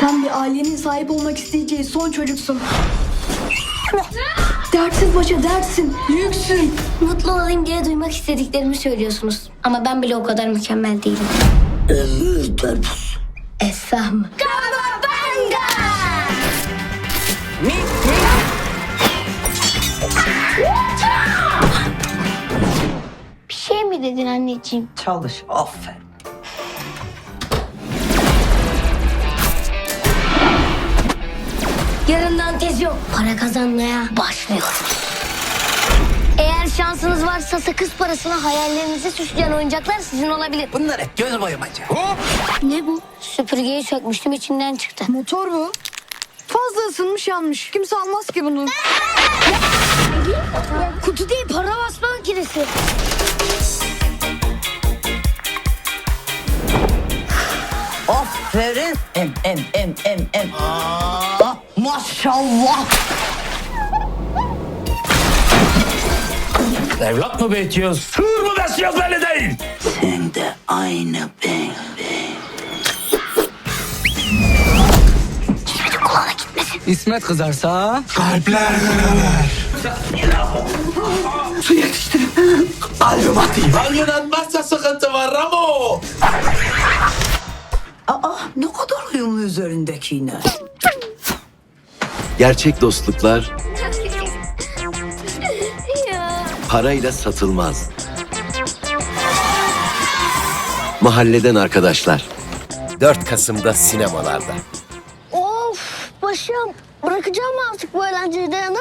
Sen bir ailenin sahip olmak isteyeceği son çocuksun. Dertsiz başa dertsin, büyüksün. Mutlu olayım diye duymak istediklerimi söylüyorsunuz. Ama ben bile o kadar mükemmel değilim. Esra mı? Bir şey mi dedin anneciğim? Çalış, aferin. Yok. Para kazanmaya başlıyoruz. Eğer şansınız varsa sakız parasına hayallerinizi süsleyen oyuncaklar sizin olabilir. Bunlar hep göz boyamaca. Ne bu? Süpürgeyi sökmüştüm içinden çıktı. Motor bu. Fazla ısınmış yanmış. Kimse almaz ki bunu. Kutu değil para basma makinesi. Aferin. Em, em, em, em, em. Ah, maşallah. Evlat mı büyütüyoruz? Sığır mı besliyoruz belli değil. Sen de aynı ben. İsmet kızarsa Kalpler beraber. Su yetiştirin. Kalbim atayım. Kalbin atmazsa sıkıntı var Ramo. Aa, ne kadar uyumlu üzerindekine. Gerçek dostluklar parayla satılmaz. Mahalleden arkadaşlar. 4 Kasım'da sinemalarda. Of başım. Bırakacağım mı artık bu eğlenceyi dayanamıyorum.